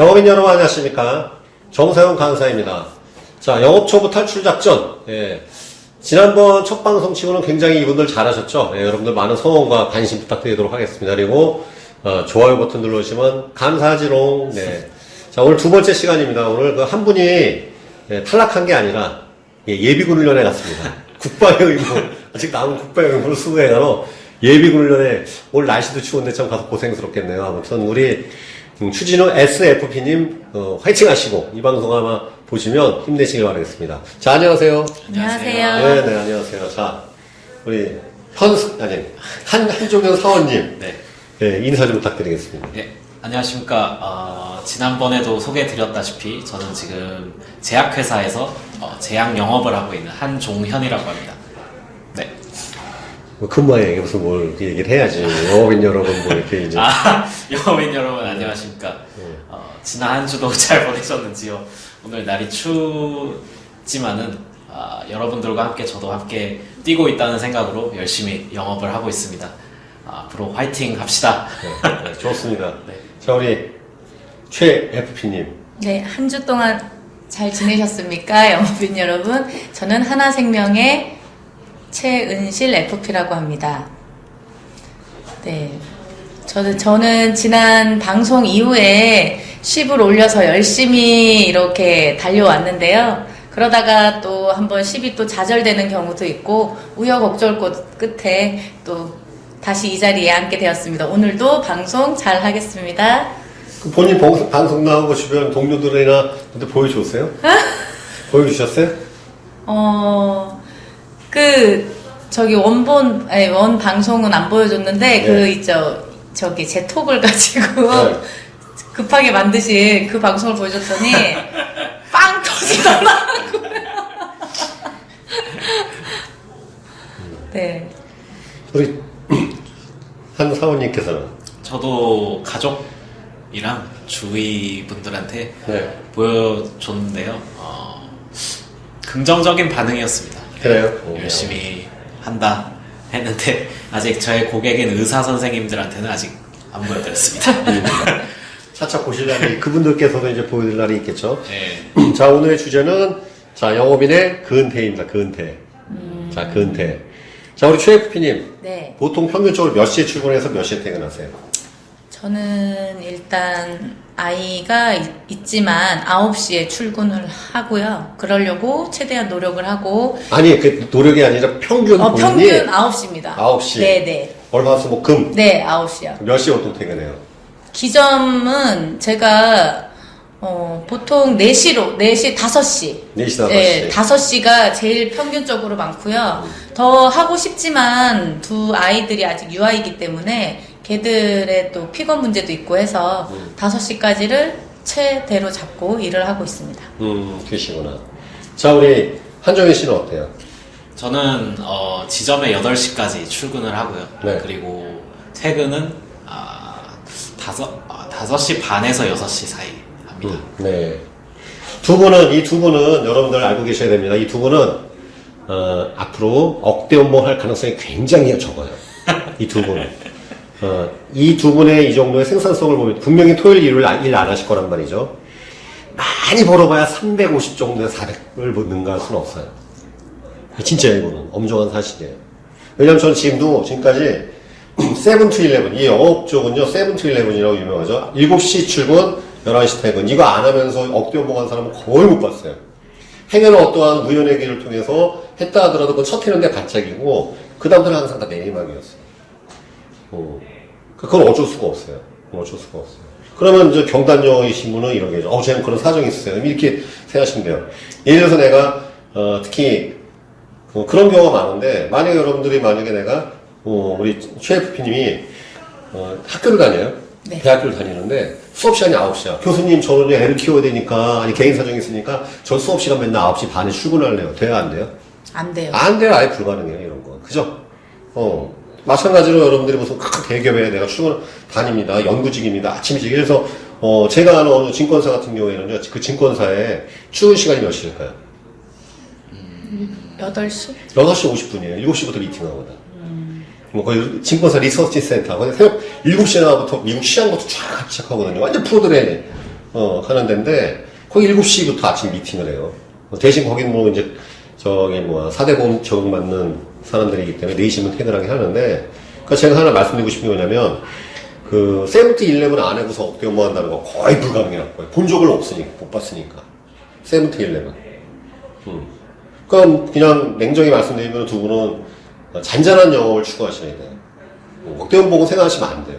영업인 여러분 안녕하십니까. 정세영 강사입니다. 자, 영업 초보 탈출 작전. 예. 지난번 첫 방송 치고는 굉장히 이분들 잘하셨죠? 예, 여러분들 많은 성원과 관심 부탁드리도록 하겠습니다. 그리고, 어, 좋아요 버튼 눌러주시면 감사하지롱. 네. 자, 오늘 두 번째 시간입니다. 오늘 그 한 분이 예, 탈락한 게 아니라 예, 예비군 훈련에 갔습니다. 국방의 의무, 아직 남은 국방의 의무를 수행하러 예비군 훈련에 오늘 날씨도 추운데 참 가서 고생스럽겠네요. 아무튼 우리 음, 추진호 SFP님 어, 화이팅 하시고 이 방송 아마 보시면 힘내시길 바라겠습니다. 자, 안녕하세요. 안녕하세요. 네, 네, 안녕하세요. 자, 우리 현, 아니, 한, 한종현 사원님. 네. 네, 인사 좀 부탁드리겠습니다. 네, 안녕하십니까. 어, 지난번에도 소개해드렸다시피 저는 지금 제약회사에서 어, 제약 영업을 하고 있는 한종현이라고 합니다. 네. 뭐 근무에 무슨 뭘 이렇게 얘기를 해야지. 영업인 여러분 뭐 이렇게 이제. 아, 영업인 여러분 안녕하십니까. 어, 지난 한 주도 잘 보내셨는지요. 오늘 날이 춥지만은 아, 여러분들과 함께 저도 함께 뛰고 있다는 생각으로 열심히 영업을 하고 있습니다. 아, 앞으로 화이팅 합시다. 네, 네, 좋습니다. 네. 자, 우리 최 FP님. 네, 한 주 동안 잘 지내셨습니까? 영업인 여러분. 저는 하나생명의 최은실 FP라고 합니다. 네. 저는, 저는 지난 방송 이후에 10을 올려서 열심히 이렇게 달려왔는데요. 그러다가 또 한번 10이 또 좌절되는 경우도 있고, 우여곡절 끝- 끝에 또 다시 이 자리에 앉게 되었습니다. 오늘도 방송 잘 하겠습니다. 그 본인 방송, 방송 나오고 주변 동료들이나 근데 보여줬어요? 보여주셨어요? 어, 그, 저기 원본, 아니, 원 방송은 안 보여줬는데, 그, 네. 있죠, 저기 제 톡을 가지고 네. 급하게 만드신 그 방송을 보여줬더니, 빵 터지더라고요. 네. 우리 한 사원님께서는 저도 가족이랑 주위 분들한테 네. 보여줬는데요. 어, 긍정적인 반응이었습니다. 그래요? 열심히 한다 했는데 아직 저의 고객인 의사 선생님들한테는 아직 안 보여드렸습니다. 차차 보실 날이 그분들께서도 이제 보여드릴 날이 있겠죠. 네. 자 오늘의 주제는 자 영업인의 근태입니다. 근태. 자 근태. 자 우리 최 FP님 네. 보통 평균적으로 몇 시에 출근해서 몇 시에 퇴근하세요? 저는 일단 아이가 있- 있지만 9시에 출근을 하고요. 그러려고 최대한 노력을 하고 아니 그 노력이 아니라 평균 어, 본인이 평균 9시입니다. 9시. 네 네. 월화수목금 네, 9시요. 몇 시에 보통 퇴근해요? 기점은 제가 어, 보통 4시로, 4시, 5시. 4시, 5시. 네, 5시가 제일 평균적으로 많고요. 더 하고 싶지만 두 아이들이 아직 유아이기 때문에 걔들의 또 픽업 문제도 있고 해서 음. 5시까지를 최대로 잡고 일을 하고 있습니다. 음 그러시구나. 자 우리 한정현 씨는 어때요? 저는 어, 지점에 8시까지 출근을 하고요. 네. 그리고 퇴근은 아, 5, 아, 5시 반에서 6시 사이 합니다. 네. 두 분은, 이 두 분은 여러분들 알고 계셔야 됩니다. 이 두 분은, 어, 앞으로 억대 업무 할 가능성이 굉장히 적어요. 이 두 분은. 어, 이 두 분의 이 정도의 생산성을 보면 분명히 토요일, 일요일 일 안 하실 거란 말이죠. 많이 벌어봐야 350 정도의 400을 능가할 수는 없어요. 진짜 이거는 엄중한 사실이에요. 왜냐면 저는 지금도 지금까지 세븐 투 일레븐 이 영업 쪽은요 세븐 투 일레븐이라고 유명하죠. 7시 출근, 11시 퇴근 이거 안 하면서 억대 업무한 사람은 거의 못 봤어요. 행여는 어떠한 우연의 길을 통해서 했다 하더라도 그첫 해는데 반짝이고 그 다음부터는 항상 다 내리막이었어요. 어. 그건 어쩔 수가 없어요. 어쩔 수가 없어요. 그러면 이제 경단녀이신 분은 이런 게죠. 어, 쟤는 그런 사정이 있어요. 이렇게 생각하시면 돼요. 예를 들어서 내가, 어, 특히, 어, 그런 경우가 많은데, 만약에 여러분들이 만약에 내가, 어, 우리 최FP님이, 어, 학교를 다녀요. 네. 대학교를 다니는데, 수업 시간이 9시야. 교수님, 저는 애를 키워야 되니까, 아니, 개인 사정이 있으니까, 저 수업 시간 맨날 9시 반에 출근할래요. 돼요, 안 돼요? 안 돼요. 안 돼요. 아예 불가능해요. 이런 건. 그죠? 어. 마찬가지로 여러분들이 무슨 큰 대기업에 내가 출근 다닙니다. 연구직입니다. 아침 일찍. 그래서, 어, 제가 아는 어느 증권사 같은 경우에는요, 그 증권사에 출근 시간이 몇 시일까요? 8시? 6시 50분이에요. 7시부터 미팅하거든. 뭐 거의 증권사 리서치 센터. 거기 새벽 7시에 나부터 미국 시장부터 쫙 시작하거든요. 완전 프로들의 어, 하는 데인데, 거기 7시부터 아침 미팅을 해요. 어, 대신 거기는 뭐 이제, 저기 뭐, 사대보험 적용받는 사람들이기 때문에 4시면 퇴근하게 하는데, 그 제가 하나 말씀드리고 싶은 게 뭐냐면, 그, 세븐트 일레븐 안 해고서 억대 업무 한다는 거 거의 불가능해요. 본 적을 없으니까, 못 봤으니까. 세븐트 일레븐. 음. 그럼 그냥 냉정히 말씀드리면 두 분은 잔잔한 영업을 추구하셔야 돼요. 어, 억대원 보고 생각하시면 안 돼요.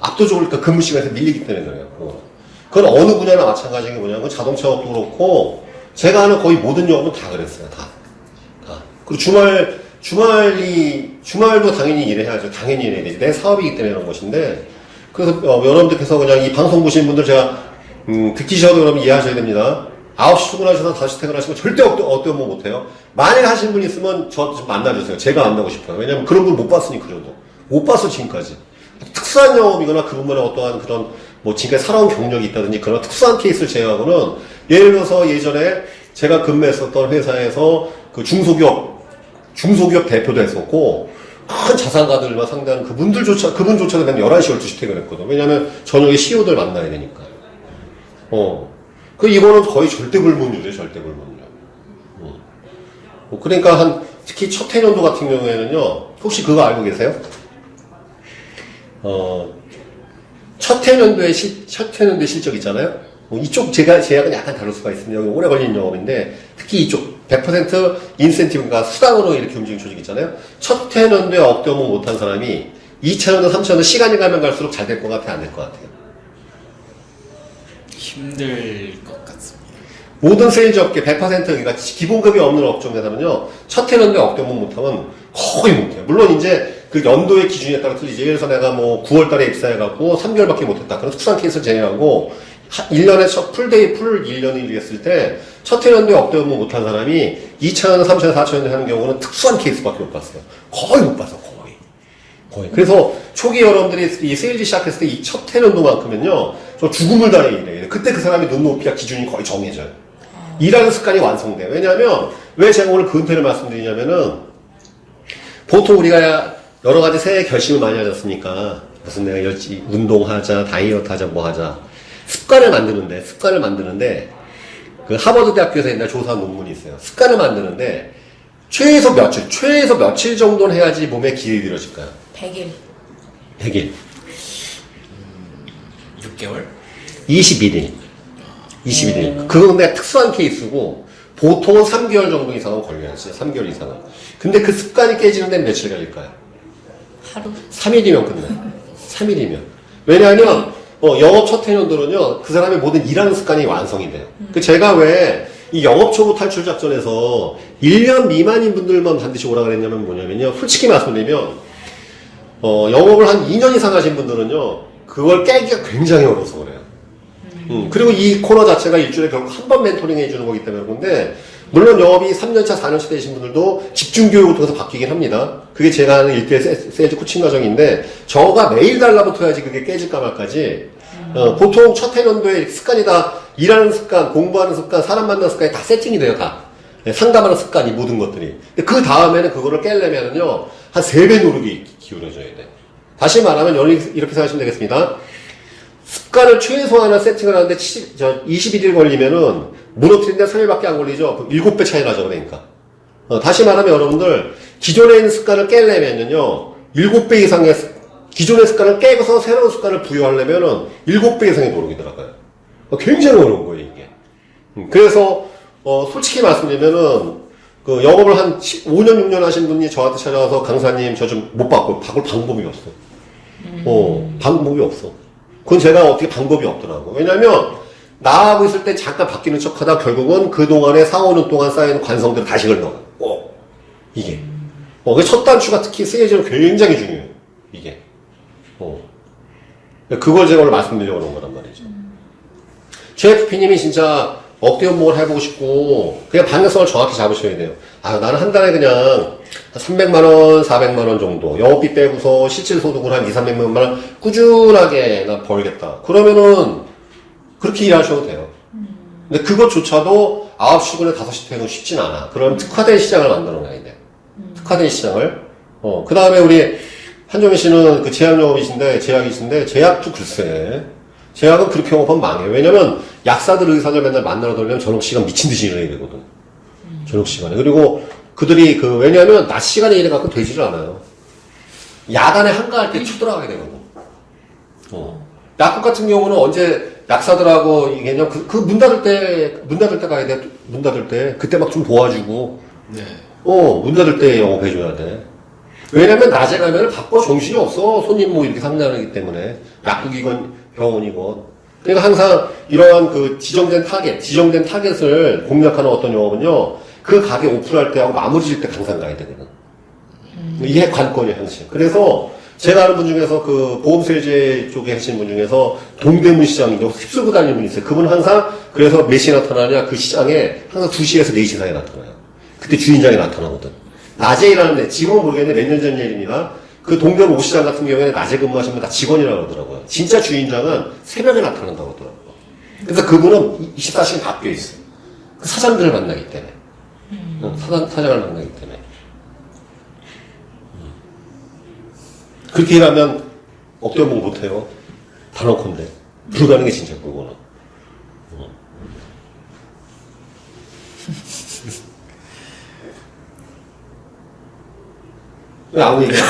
압도적으로 그러니까 근무 시간에서 밀리기 때문에 그래요. 어. 그건 어느 분야나 마찬가지인 게 뭐냐면 자동차 업도 그렇고 제가 하는 거의 모든 영업은 다 그랬어요. 다. 다. 그리고 주말, 주말이, 주말도 당연히 일해야죠. 당연히 일해야 되지. 내 사업이기 때문에 그런 것인데 그래서 어, 여러분들께서 그냥 이 방송 보시는 분들 제가 음, 듣기 싫어도 여러분 이해하셔야 됩니다. 9시 출근하셔서 다시 퇴근하시면 절대 어때, 어때 뭐 못해요. 만약 하신 분 있으면 저 좀 만나주세요. 제가 만나고 싶어요. 왜냐면 그런 분 못 봤으니까 그래도. 못 봤어, 지금까지. 특수한 영업이거나 그분만의 어떠한 그런 뭐 지금까지 살아온 경력이 있다든지 그런 특수한 케이스를 제외하고는 예를 들어서 예전에 제가 근무했었던 회사에서 그 중소기업, 중소기업 대표도 했었고 큰 자산가들만 상대하는 그분들조차, 그분조차도 그냥 11시, 12시 퇴근했거든. 왜냐면 저녁에 CEO들 만나야 되니까. 어. 그 이거는 거의 절대 불문율이에요, 절대 불문율. 어. 어, 그러니까 한 특히 첫 해년도 같은 경우에는요. 혹시 그거 알고 계세요? 어. 첫 해년도의 실, 첫 해년도의 실적 있잖아요. 어, 이쪽 제가 제약은 약간 다를 수가 있습니다. 오래 걸린 영업인데 특히 이쪽 100% 인센티브가 수당으로 이렇게 움직이는 조직 있잖아요. 첫 해년도에 억대 업무 못한 사람이 2차 년도, 3차 년도 시간이 가면 갈수록 잘 될 것 같아요, 안 될 것 같아요? 힘들 것 같습니다. 모든 세일즈 업계 100% 그러니까 기본급이 없는 업종에서는요 첫 해년도에 억대 업무 못하면 거의 못해요. 물론 이제 그 연도의 기준에 따라 틀리지. 예를 들어서 내가 뭐 9월 달에 입사해갖고 3개월밖에 못했다. 그런 특수한 케이스를 제외하고 1년에 첫 풀데이 풀 1년을 일했을 때 첫 해년도에 억대 업무 못한 사람이 2차년, 3차년, 4차년 하는 경우는 특수한 케이스밖에 못 봤어요. 거의 못 봤어, 거의. 거의. 그래서 초기 여러분들이 이 세일즈 시작했을 때 이 첫 해년도만큼은요, 저 죽음을 다해 일해요. 그때 그 사람의 눈높이와 기준이 거의 정해져요. 일하는 습관이 완성돼요. 왜냐하면, 왜 제가 오늘 그 은퇴를 말씀드리냐면은, 보통 우리가 여러 가지 새해 결심을 많이 하지 않습니까? 무슨 내가 열지, 운동하자, 다이어트 하자, 뭐 하자. 습관을 만드는데, 습관을 만드는데, 그 하버드 대학교에서 옛날 조사한 논문이 있어요. 습관을 만드는데, 최소 며칠, 최소 며칠 정도는 해야지 몸에 기일이 들어질까요? 100일. 100일. 6개월? 21일. 21일. 그건 근데 특수한 케이스고, 보통은 3개월 정도 이상은 걸려요. 진짜 3개월 이상은. 근데 그 습관이 깨지는 데는 며칠 걸릴까요? 하루. 3일이면 끝나요. 3일이면. 왜냐하면, 어, 영업 첫 해년도는요, 그 사람의 모든 일하는 습관이 완성이 돼요. 그 제가 왜, 이 영업 초보 탈출 작전에서 1년 미만인 분들만 반드시 오라 그랬냐면 뭐냐면요, 솔직히 말씀드리면, 어, 영업을 한 2년 이상 하신 분들은요, 그걸 깨기가 굉장히 어려워서 그래요. 음, 그리고 이 코너 자체가 일주일에 결국 한 번 멘토링 해주는 거기 때문에 그런데, 물론 영업이 3년차, 4년차 되신 분들도 집중교육을 통해서 바뀌긴 합니다. 그게 제가 하는 일대의 세- 세일즈 코칭 과정인데, 저가 매일 달라붙어야지 그게 깨질까 말까지, 어, 보통 첫 해년도에 습관이 다, 일하는 습관, 공부하는 습관, 사람 만나는 습관이 다 세팅이 돼요, 다. 네, 상담하는 습관이 모든 것들이. 그 다음에는 그거를 깨려면은요, 한 3배 노력이 기울어져야 돼. 다시 말하면, 이렇게 생각하시면 되겠습니다. 습관을 최소한을 세팅을 하는데 70, 저 21일 걸리면은 무너뜨리는데 3일밖에 안 걸리죠. 그럼 7배 차이 나죠, 그러니까. 어, 다시 말하면 여러분들 기존에 있는 습관을 깨려면은요 7배 이상의 습- 기존의 습관을 깨고서 새로운 습관을 부여하려면은 7배 이상의 노력이 들어가요. 어, 굉장히 어려운 거예요, 이게. 음, 그래서 어, 솔직히 말씀드리면은 그 영업을 한 5년 6년 하신 분이 저한테 찾아와서 강사님 저 좀못 바꿔 바꿀 방법이 없어. 어 방법이 없어. 그건 제가 어떻게 방법이 없더라고. 왜냐면 나하고 있을 때 잠깐 바뀌는 척 하다 결국은 그 동안에 4, 5년 동안 쌓이는 관성들을 다시 걸러가. 어 이게. 어, 그 첫 단추가 특히 세일즈는 굉장히 중요해요. 이게. 어. 그걸 제가 오늘 말씀드리려고 그런 거란 말이죠. JFP님이 진짜 억대 연봉을 해보고 싶고, 그냥 방향성을 정확히 잡으셔야 돼요. 아, 나는 한 달에 그냥 300만원, 400만원 정도, 영업비 빼고서 실질 소득을 한 2, 300만원 꾸준하게 나 벌겠다. 그러면은, 그렇게 일하셔도 돼요. 근데 그것조차도 9시 출근에 5시 퇴근 쉽진 않아. 그럼 특화된 시장을 만들어 놔야 돼. 특화된 시장을. 어, 그 다음에 우리 한정희 씨는 그 제약 영업이신데, 제약이신데, 제약도 글쎄. 제약은 그렇게 영업하면 망해요. 왜냐면 약사들 의사들 맨날 만나러 돌려면 저녁 시간 미친 듯이 일해야 되거든. 저녁 시간에. 그리고 그들이 그, 왜냐면 낮 시간에 일해 갖고 되지를 않아요. 야간에 한가할 때 쳐들어가게 되거든. 어. 약국 같은 경우는 언제 약사들하고 이게 그냥 그, 그 문 닫을 때, 문 닫을 때 가야 돼. 문 닫을 때. 그때 막 좀 도와주고. 네. 어, 문 닫을 때 영업해줘야 돼. 왜냐면 낮에 가면 바빠 정신이 없어. 손님 뭐 이렇게 상담하기 때문에. 약국이건 병원이건. 그러니까 항상 이러한 그 지정된 타겟, 지정된 타겟을 공략하는 어떤 영업은요, 그 가게 오픈할 때하고 마무리 질때 항상 가야 되거든. 이게 관건이에요, 항상. 그래서 제가 아는 분 중에서 그 보험세제 쪽에 하시는 분 중에서 동대문 시장이죠. 휩쓸고 다니는 분이 있어요. 그분은 항상 그래서 몇 시에 나타나냐, 그 시장에 항상 2시에서 4시 사이에 나타나요. 그때 주인장이 나타나거든. 낮에 일하는데, 지금은 모르겠는데 몇 년 전 일입니다. 그 동대문 옷시장 같은 경우에 낮에 근무하시는 분다 직원이라고 그러더라고요. 진짜 주인장은 새벽에 나타난다고 그러더라고요. 그래서 그분은 24시간 바뀌어 있어요. 그 사장들을 만나기 때문에. 응, 사장, 사장을 만나기 때문에. 음. 그렇게 일하면 억대봉 못해요. 단언컨대. 불가능해, 진짜, 그거는. 음. 왜 아무 얘기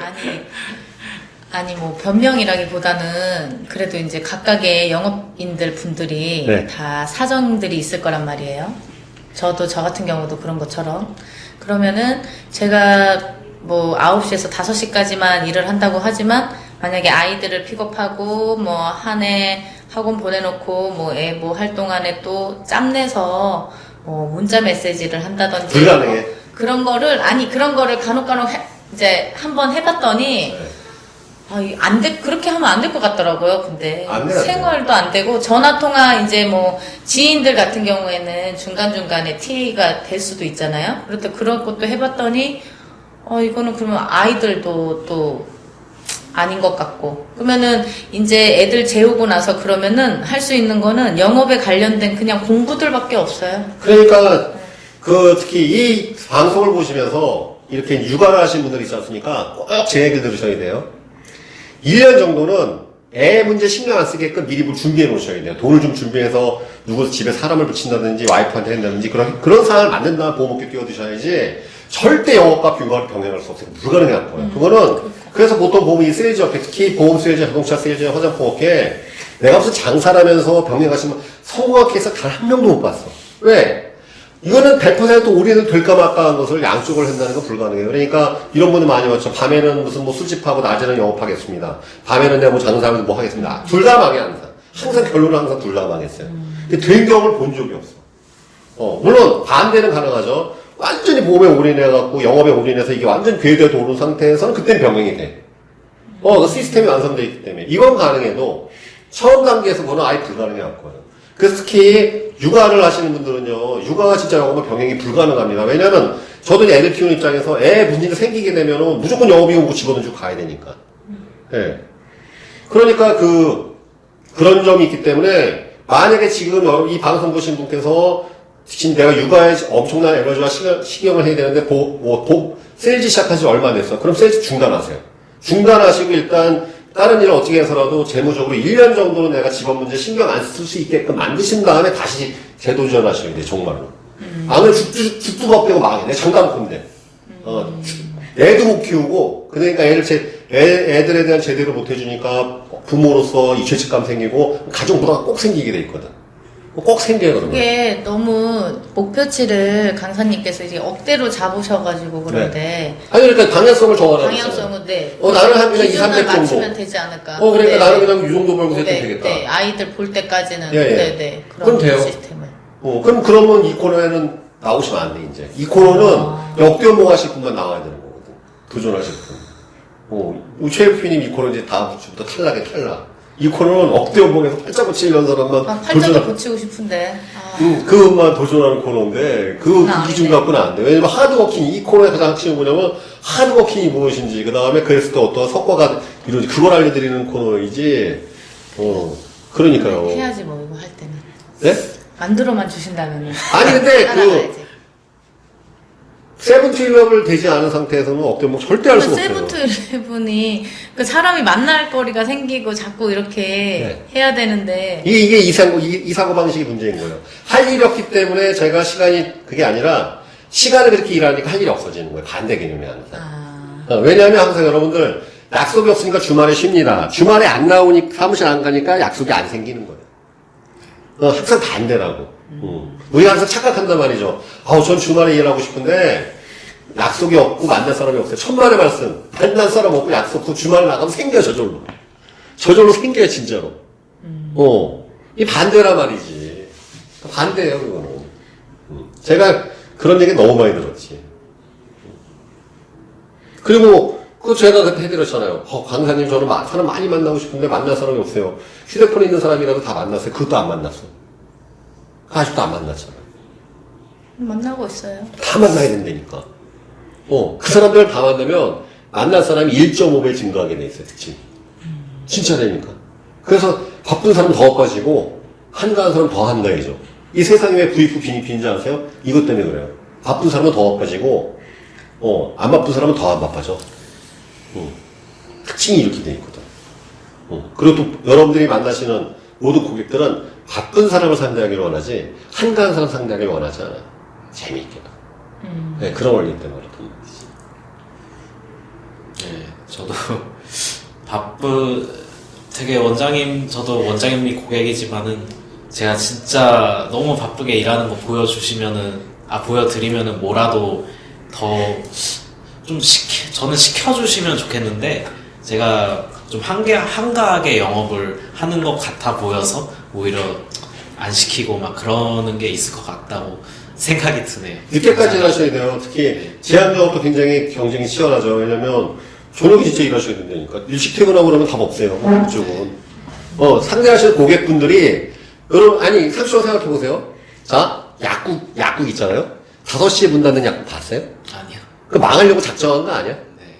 아니, 아니 뭐 변명이라기보다는 그래도 이제 각각의 영업인들 분들이 네. 다 사정들이 있을 거란 말이에요. 저도 저 같은 경우도 그런 것처럼 그러면은 제가 뭐 9시에서 5시까지만 일을 한다고 하지만 만약에 아이들을 픽업하고 뭐 한 해 학원 보내놓고 뭐 애 뭐 할 동안에 또 짬내서 뭐 문자 메시지를 한다든지 불가능해. 그런 거를 아니 그런 거를 간혹간혹 해- 이제 한번 해봤더니 네. 아, 이안 돼, 그렇게 하면 안 될 것 같더라고요, 근데. 생활도 안 되고, 전화 통화, 이제 뭐, 지인들 같은 경우에는 중간 중간에 TA가 될 수도 있잖아요? 때 그런 것도 해봤더니, 어, 이거는 그러면 아이들도 또, 아닌 것 같고. 그러면은, 이제 애들 재우고 나서 그러면은, 할 수 있는 거는 영업에 관련된 그냥 공부들밖에 없어요. 그러니까 그 특히 이 방송을 보시면서 이렇게 육아를 하신 분들 있지 않습니까? 꼭 제 얘기를 들으셔야 돼요. 1년 정도는 애 문제 신경 안 쓰게끔 미리 뭘 준비해 놓으셔야 돼요. 돈을 좀 준비해서 누구 집에 사람을 붙인다든지 와이프한테 한다든지 그런, 그런 상황을 만든 다음에 보험업계 뛰어드셔야지 절대 영업과 육아를 병행할 수 없어요. 불가능한 거예요. 그거는 그래서 보통 보면 이 세일즈 업계 특히 보험 세일즈, 자동차 세일즈, 화장품 업계 내가 무슨 장사를 하면서 병행하시면 성공한 케이스 단 한 명도 못 봤어. 왜? 이거는 100% 올인은 될까 말까 한 것을 양쪽을 한다는 건 불가능해요. 그러니까 이런 분들 많이 왔죠. 밤에는 무슨 뭐 술집하고 낮에는 영업하겠습니다. 밤에는 내가 뭐 장사하면서 뭐 하겠습니다. 둘 다 망해, 항상. 항상 결론은 항상 둘 다 망했어요. 근데 된 경험을 본 적이 없어. 어, 물론 반대는 가능하죠. 완전히 보험에 올인해갖고 영업에 올인해서 이게 완전 궤도에 오른 상태에서는 그때는 병행이 돼. 어, 그 시스템이 완성되어 있기 때문에. 이건 가능해도 처음 단계에서 그거는 아예 불가능해갖 거예요. 그래서 특히 육아를 하시는 분들은요, 육아가 진짜 영업은 병행이 불가능합니다. 왜냐면 저도 애들 키우는 입장에서 애 문제가 생기게 되면은 무조건 영업이고 집어넣어주고 가야 되니까. 예. 그러니까 그, 그런 점이 있기 때문에 만약에 지금 이 방송 보신 분께서 지금 내가 육아에 엄청난 에너지와 시경, 시경을 해야 되는데 보, 뭐, 보, 세일즈 시작한 지 얼마 안 됐어. 그럼 세일즈 중단하세요. 중단하시고 일단 다른 일을 어떻게 해서라도 재무적으로 1년 정도는 내가 집안 문제 신경 안 쓸 수 있게끔 만드신 다음에 다시 재도전하셔야 돼, 정말로. 안 그러면 죽도, 죽도 겁되고 망해. 내 장담컨대. 어, 애도 못 키우고, 그러니까 애를 제, 애, 애들에 대한 제대로 못 해주니까 부모로서 이 죄책감 생기고, 가정부가 꼭 생기게 돼 있거든. 꼭 생겨요, 그러면. 그게 너무 목표치를 강사님께서 이제 억대로 잡으셔가지고 그런데 아니, 그러니까 방향성을 정하라고. 방향성은 네. 어, 나는 한 그냥 2, 기준을 300 정도. 맞추면 되지 않을까. 어, 그러니까 네. 나는 그냥 이 정도 벌고 네, 했으면 되겠다. 네, 아이들 볼 때까지는 예, 예. 네, 네. 그럼 그런 돼요. 시스템을. 어, 그럼 그러면 이 코너에는 나오시면 안 돼, 이제. 이 코너는 아. 역대연봉 하실 분만 나와야 되는 거거든. 도전하실 분. 어, 우리 최F님 이 코너 이제 다음 주부터 탈락에 탈락. 이 코너는 억대 연봉에서 팔자 고치려는 사람만 아, 팔자도 도전하, 고치고 싶은데. 아, 음, 그것만 도전하는 코너인데, 그, 아, 그 기준 네. 갖고는 안 돼. 왜냐면 하드워킹, 이 코너의 가장 핵심이 뭐냐면, 하드워킹이 무엇인지, 그 다음에 그랬을 때 어떤 성과가 이루어지, 그걸 알려드리는 코너이지, 어, 그러니까요. 해야지 뭐 이거 할 때는. 네? 만들어만 주신다면은. 아니, 근데 그. 세븐 투 일럽을 되지 않은 상태에서는 억대 뭐 절대 할 수가 없어요. 세븐투 일레븐이 그 사람이 만날 거리가 생기고 자꾸 이렇게 네. 해야 되는데 이게, 이게 이, 사고, 이, 이 사고 방식이 문제인 거예요. 할 일이 없기 때문에 제가 시간이 그게 아니라 시간을 그렇게 일하니까 할 일이 없어지는 거예요. 반대 개념이 항상. 아, 어, 왜냐하면 항상 여러분들 약속이 없으니까 주말에 쉬입니다. 주말에 안 나오니까 사무실 안 가니까 약속이 안 생기는 거예요. 어, 항상 반대라고. 음. 우리가 항상 착각한단 말이죠. 아우, 전 주말에 일하고 싶은데 약속이 없고 만날 사람이 없어요. 천만의 말씀. 만날 사람 없고 약속 없고 주말에 나가면 생겨, 저절로. 저절로 생겨요, 진짜로. 어. 이 반대란 말이지. 반대예요, 그거는. 음. 제가 그런 얘기 너무 많이 들었지. 그리고 그 제가 그때 해드렸잖아요. 어, 강사님 저는 마- 사람 많이 만나고 싶은데 만날 사람이 없어요. 휴대폰에 있는 사람이라도 다 만났어요. 그것도 안 만났어. 아직도 안 만났잖아. 만나고 있어요. 다 만나야 된다니까. 어, 그 사람들을 다 만나면 만날 사람이 1.5배 증가하게 돼 있어요, 특징. 진짜라니까. 그래서 바쁜 사람 더 바빠지고, 한가한 사람 더 한가해져. 이 세상에 왜 부익부 빈익빈인지 아세요? 이것 때문에 그래요. 바쁜 사람은 더 바빠지고, 어, 안 바쁜 사람은 더 안 바빠져. 어, 특징이 이렇게 돼 있거든. 어, 그리고 또 여러분들이 만나시는 모든 고객들은 바쁜 사람을 상대하기를 원하지, 한가한 사람 상대하기를 원하지 않아. 재미있게. 네, 그런 원리 때문에 그렇단 말이지. 네, 저도 바쁘 되게 원장님 저도 원장님이 고객이지만은 제가 진짜 너무 바쁘게 일하는 거 보여주시면은 아 보여드리면은 뭐라도 더 좀 시켜 저는 시켜주시면 좋겠는데 제가 좀 한개 한가하게 영업을 하는 것 같아 보여서 오히려 안 시키고 막 그러는 게 있을 것 같다고 생각이 드네요. 늦게까지 일하셔야 돼요. 특히 제한영업도 굉장히 경쟁이 치열하죠. 왜냐면 저녁에 진짜 일하셔야 된다니까. 일찍 퇴근하고 그러면 답 없어요. 그쪽은. 어, 상대하시는 고객분들이 여러분 아니 상식적으로 생각해 보세요. 자, 약국 약국 있잖아요. 5시에 문 닫는 약국 봤어요? 아니요. 그 망하려고 작정한 거 아니야? 네.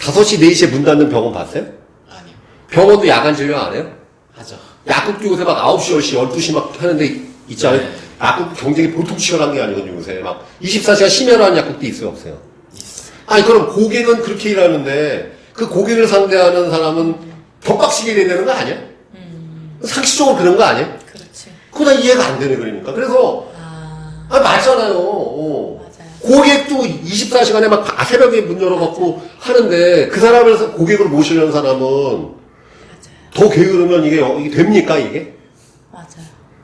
5시, 4시에 문 닫는 병원 봤어요? 아니요. 병원도 야간 진료 안 해요? 하죠. 약국도 요새 막 9시, 10시, 12시 막 하는데 있잖아요. 네. 약국 경쟁이 보통 치열한 게 아니거든요, 요새. 막 24시간 심야로 약국도 있어요, 없어요? 있어. 아니, 그럼 고객은 그렇게 일하는데 그 고객을 상대하는 사람은 격박시게 해야 되는 거 아니야? 상식적으로 그런 거 아니야? 그렇지. 그거 다 이해가 안 되네, 그러니까. 그래서, 아, 아, 맞잖아요. 어. 맞아요. 고객도 24시간에 막 아, 새벽에 문 열어갖고 하는데 그 사람을 고객으로 모시려는 사람은. 더 게으르면 이게, 어, 이게 됩니까, 이게? 맞아요.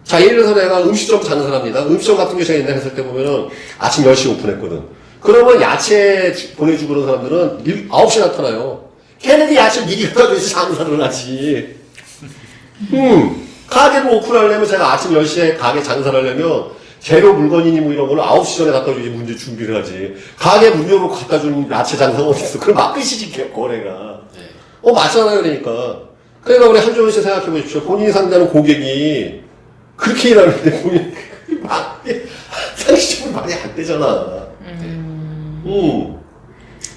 자, 예를 들어서 내가 음식점 자는 사람입니다. 음식점 같은 경우 제가 옛날에 했을 때 보면은 아침 10시에 오픈했거든. 그러면 야채 보내주고 그런 사람들은 일- 9시에 나타나요. 걔네들 야채 미리 갖다 줘야지 장사를 하지. 음, 가게를 오픈하려면 제가 아침 10시에 가게 장사를 하려면 재료 물건이니 뭐 이런 거를 9시 전에 갖다 줘야지 문제 준비를 하지. 가게 문 열고 갖다 주는 야채 장사가 어딨어. 그럼 막 끝이지, 거래가. 네. 어, 맞잖아요, 그러니까. 그러니까 우리 한조원 씨 생각해 보십시오. 본인이 상대하는 고객이 그렇게 일하는데 본인, 막, 상식적으로 말이 안 되잖아. 음.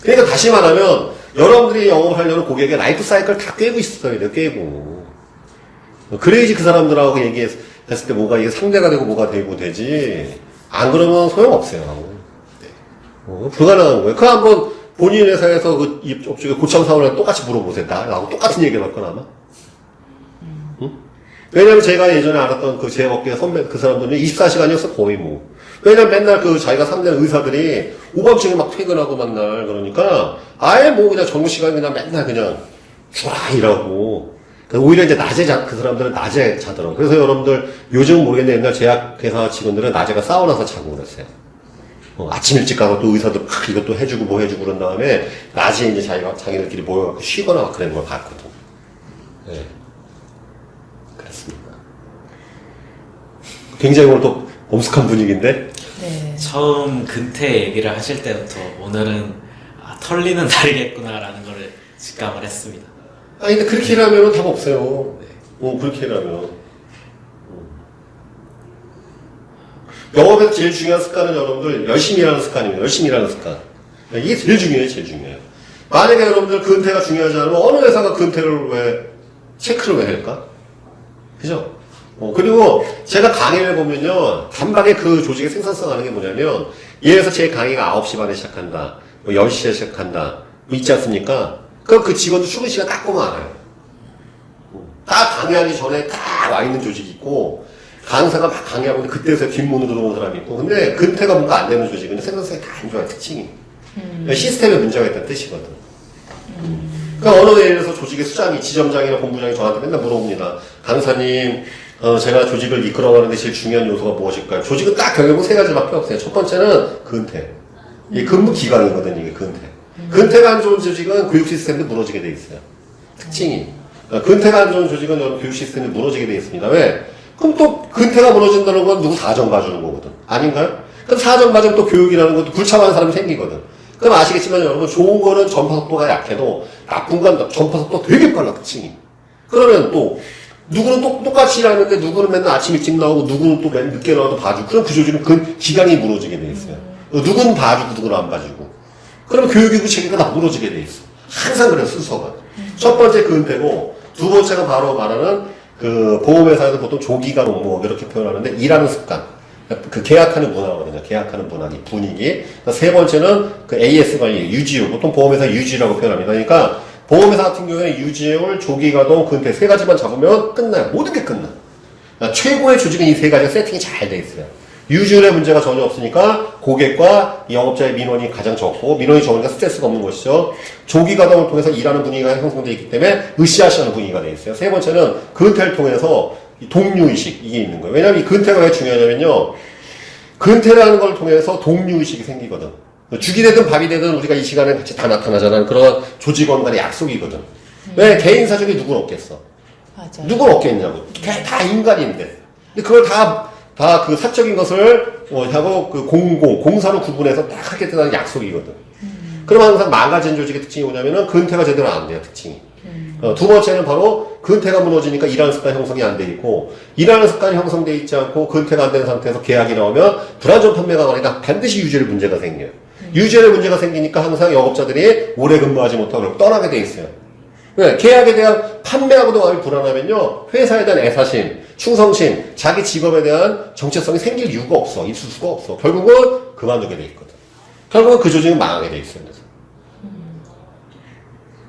그러니까 다시 말하면, 여러분들이 영업하려는 고객의 라이프 사이클 다 꿰고 있어야 돼요, 꿰고. 그래야지 그 사람들하고 얘기했을 때 뭐가 이게 상대가 되고 뭐가 되고 되지. 안 그러면 소용없어요. 어, 불가능한 거예요. 그 한번 본인 회사에서 그 이쪽에 고참 사원을 똑같이 물어보세요. 나, 나하고 똑같은 얘기를 할 거나 아마. 응? 왜냐면 제가 예전에 알았던 그 제 업계 선배, 그 사람들은 24시간이었어, 거의 뭐. 왜냐면 맨날 그 자기가 상대하는 의사들이 오밤중에 막 퇴근하고 만날 그러니까 아예 뭐 그냥 정규 시간 그냥 맨날 그냥 쫙 일하고. 그러니까 오히려 이제 낮에 자, 그 사람들은 낮에 자더라고요. 그래서 여러분들 요즘은 모르겠는데 옛날 제약회사 직원들은 낮에가 사우나서 자고 그랬어요. 어, 아침 일찍 가고 또 의사도 막 이것도 해주고 뭐 해주고 그런 다음에 낮에 이제 자기가 자기들끼리 모여갖고 쉬거나 막 그런 걸 봤거든. 네. 그렇습니다. 굉장히 오늘 또 엄숙한 분위기인데 네. 처음 근태 얘기를 하실 때부터 오늘은 아, 털리는 날이겠구나라는 거를 직감을 했습니다. 아니 근데 그렇게 일하면 답 없어요. 어, 그렇게 일하면. 영업에서 제일 중요한 습관은 여러분들 열심히 일하는 습관입니다. 열심히 일하는 습관. 이게 제일 중요해요, 제일 중요해요. 만약에 여러분들 근태가 중요하지 않으면 어느 회사가 근태를 왜, 체크를 왜 할까? 그죠? 어, 그리고 제가 강의를 보면요, 단박에 그 조직의 생산성 하는 게 뭐냐면, 들어서 제 강의가 9시 반에 시작한다. 뭐 10시에 시작한다. 뭐 있지 않습니까? 그럼 그 직원도 출근 시간 딱 꼬마 알아요. 다 강의하기 전에 딱 와 있는 조직이 있고, 강사가 막 강의하고 있는데 그때서야 뒷문으로 들어오는 사람이 있고, 근데 근태가 뭔가 안 되는 조직은 생산성이 다 안 좋아요, 특징이. 시스템에 문제가 있다는 뜻이거든. 그러니까 어느 예를 들어서 조직의 수장이, 지점장이나 본부장이 저한테 맨날 물어봅니다. 강사님, 어, 제가 조직을 이끌어가는데 제일 중요한 요소가 무엇일까요? 조직은 딱 결국은 세 가지밖에 없어요. 첫 번째는 근태. 이 근무 기간이거든, 이게 근태. 근태가 안 좋은 조직은 교육 시스템도 무너지게 돼 있어요. 특징이. 어, 근태가 안 좋은 조직은 교육 시스템이 무너지게 돼 있습니다. 왜? 그럼 또 근태가 무너진다는 건 누구 사정 봐주는 거거든. 아닌가요? 그럼 사정 봐주면 또 교육이라는 것도 불참하는 사람이 생기거든. 그럼 아시겠지만 여러분 좋은 거는 전파 속도가 약해도 나쁜 건 전파 속도 되게 빨라 특징이. 그러면 또 누구는 또 똑같이 일하는데 누구는 맨날 아침 일찍 나오고 누구는 또 맨 늦게 나와도 봐주고 그럼 그 조직은 그 기간이 무너지게 돼 있어요. 어, 누구는 봐주고 누구는 안 봐주고. 그러면 교육이고 체계가 다 무너지게 돼 있어. 항상 그래요 순서가. 첫 번째 근태고 두 번째가 바로 말하는 그 보험회사에서 보통 조기간 업무 이렇게 표현하는데 일하는 습관. 그 계약하는 문화거든요. 계약하는 문화기 분위기. 세 번째는 그 AS 관리 유지율. 보통 보험회사 유지라고 표현합니다. 그러니까 보험회사 같은 경우에는 유지율, 조기가동, 근태 세 가지만 잡으면 끝나요. 모든 게 끝나. 그러니까 최고의 조직은 이 세 가지가 세팅이 잘 돼 있어요. 유지율에 문제가 전혀 없으니까 고객과 영업자의 민원이 가장 적고 민원이 적으니까 스트레스가 없는 것이죠. 조기 가동을 통해서 일하는 분위기가 형성되어 있기 때문에 으쌰으쌰하는 분위기가 되어 있어요. 세 번째는 근태를 통해서 이 동료의식 이게 있는 거예요. 왜냐하면 이 근태가 왜 중요하냐면요. 근태라는 걸 통해서 동료의식이 생기거든. 죽이 되든 밥이 되든 우리가 이 시간에 같이 다 나타나잖아. 그런 조직원 간의 약속이거든. 왜 개인사 중에 누구는 없겠어? 맞아. 누가 없겠냐고. 다- 다 인간인데. 근데 그걸 다, 다 그 사적인 것을, 어, 하고 그 공공, 공사로 구분해서 딱 하겠다는 약속이거든. 그럼 항상 망가진 조직의 특징이 뭐냐면은 근태가 제대로 안 돼요, 특징이. 어, 두 번째는 바로 근태가 무너지니까 일하는 습관 형성이 안 돼 있고, 일하는 습관이 형성돼 있지 않고 근태가 안 되는 상태에서 계약이 나오면 불안전 판매가 가니까 반드시 유지를 문제가 생겨요. 유지에 문제가 생기니까 항상 영업자들이 오래 근무하지 못하고 떠나게 돼 있어요. 왜? 계약에 대한 판매하고도 마음이 불안하면요, 회사에 대한 애사심, 충성심, 자기 직업에 대한 정체성이 생길 이유가 없어. 있을 수가 없어. 결국은 그만두게 돼 있거든. 결국은 그 조직은 망하게 돼. 그래서.